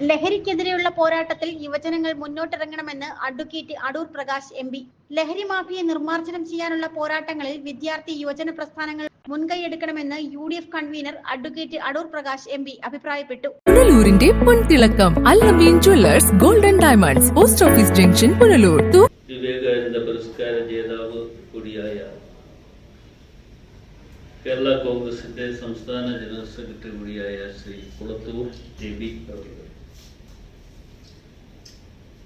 ലഹരിക്കെതിരെയുള്ള പോരാട്ടത്തിൽ യുവജനങ്ങൾ മുന്നോട്ടിറങ്ങണമെന്ന് advocate Adoor Prakash M P. ലഹരി മാഫിയെ നിർമ്മാർജനം ചെയ്യാനുള്ള പോരാട്ടങ്ങളിൽ വിദ്യാർത്ഥി യുവജന പ്രസ്ഥാനങ്ങൾ മുൻകൈയെടുക്കണമെന്ന് U D F convener advocate Adoor Prakash M P അഭിപ്രായപ്പെട്ടു. പുനലൂരിന്റെ പൊൻതിളക്കം Allameen jewellers golden diamonds post office junction Punalur. തൂ- വിവേകാനന്ദ പുരസ്കാര ജേതാവ് കൂടിയായ കേരള കോൺഗ്രസിന്റെ സംസ്ഥാന ജനറൽ സെക്രട്ടറി കൂടിയായ ശ്രീ കുളത്തൂർ ജെ ബി അവർ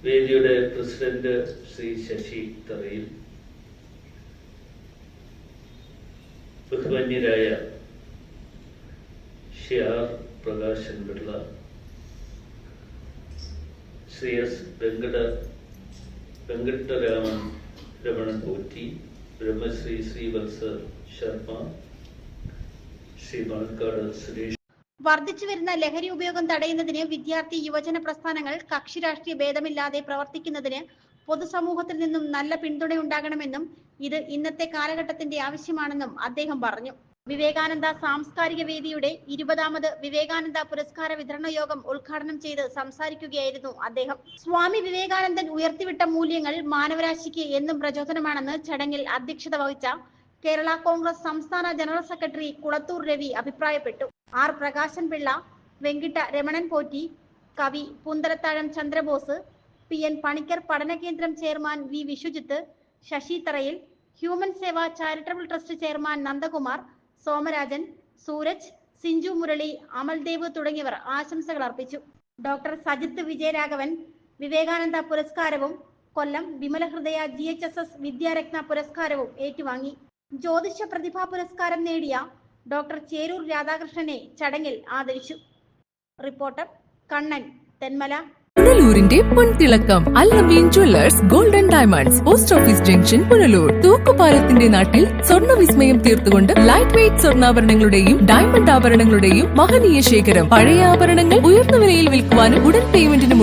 വേദിയുടെ പ്രസിഡന്റ് ശ്രീ ശശി തറയിൽ ബഹുമാന്യരായ ശ്രീ ആർ പ്രകാശൻ പിള്ള ശ്രീ എസ് വെങ്കട വെങ്കട്ടരാമൻ രമണൻ പോറ്റി ബ്രഹ്മശ്രീ ശ്രീവത്സ ശർമ്മ ശ്രീ മണക്കാട് സുരേഷ് വർദ്ധിച്ചു വരുന്ന ലഹരി ഉപയോഗം തടയുന്നതിന് വിദ്യാർത്ഥി യുവജന പ്രസ്ഥാനങ്ങൾ കക്ഷി രാഷ്ട്രീയ ഭേദമില്ലാതെ പ്രവർത്തിക്കുന്നതിന് പൊതുസമൂഹത്തിൽ നിന്നും നല്ല പിന്തുണയുണ്ടാകണമെന്നും ഇത് ഇന്നത്തെ കാലഘട്ടത്തിന്റെ ആവശ്യമാണെന്നും അദ്ദേഹം പറഞ്ഞു. വിവേകാനന്ദ സാംസ്കാരിക വേദിയുടെ ഇരുപതാമത് വിവേകാനന്ദ പുരസ്കാര വിതരണ യോഗം ഉദ്ഘാടനം ചെയ്ത് സംസാരിക്കുകയായിരുന്നു അദ്ദേഹം. സ്വാമി വിവേകാനന്ദൻ ഉയർത്തിവിട്ട മൂല്യങ്ങൾ മാനവരാശിക്ക് എന്നും പ്രചോദനമാണെന്ന് ചടങ്ങിൽ അധ്യക്ഷത വഹിച്ച കേരള കോൺഗ്രസ് സംസ്ഥാന ജനറൽ സെക്രട്ടറി കുളത്തൂർ രവി അഭിപ്രായപ്പെട്ടു. ആർ പ്രകാശൻ പിള്ള വെങ്കിട്ട രമണൻ പോറ്റി കവി പുന്തലത്താഴം ചന്ദ്രബോസ് പി എൻ പണിക്കർ പഠന കേന്ദ്രം chairman V Viswajith Sasi Tharayil human Seva charitable trust chairman Nandakumar Somarajan Sooraj Sinchu Murali Amaldev തുടങ്ങിയവർ ആശംസകൾ അർപ്പിച്ചു. ഡോക്ടർ സജിത്ത് വിജയരാഘവൻ വിവേകാനന്ദ പുരസ്കാരവും Kollam Vimalahridaya G H S S Vidyaratna പുരസ്കാരവും ഏറ്റുവാങ്ങി. ജ്യോതിഷ പ്രതിഭാ പുരസ്കാരം നേടിയ ഡോക്ടർ ചേരൂർ രാധാകൃഷ്ണനെ ചടങ്ങിൽ ആദരിച്ചു. റിപ്പോർട്ടർ കണ്ണൻ തെന്മല. പുനലൂരിന്റെ പൊൻതിളക്കം Allameen jewellers golden diamonds post office junction Punalur. തൂക്കുപാലത്തിന്റെ നാട്ടിൽ സ്വർണ വിസ്മയം തീർത്തുകൊണ്ട് ലൈറ്റ് വെയിറ്റ് സ്വർണാഭരണങ്ങളുടെയും ഡയമണ്ട് ആഭരണങ്ങളുടെയും മഹനീയ ശേഖരം. പഴയ ആഭരണങ്ങൾ ഉയർന്ന വിലയിൽ വിൽക്കുവാനും ഉടൻ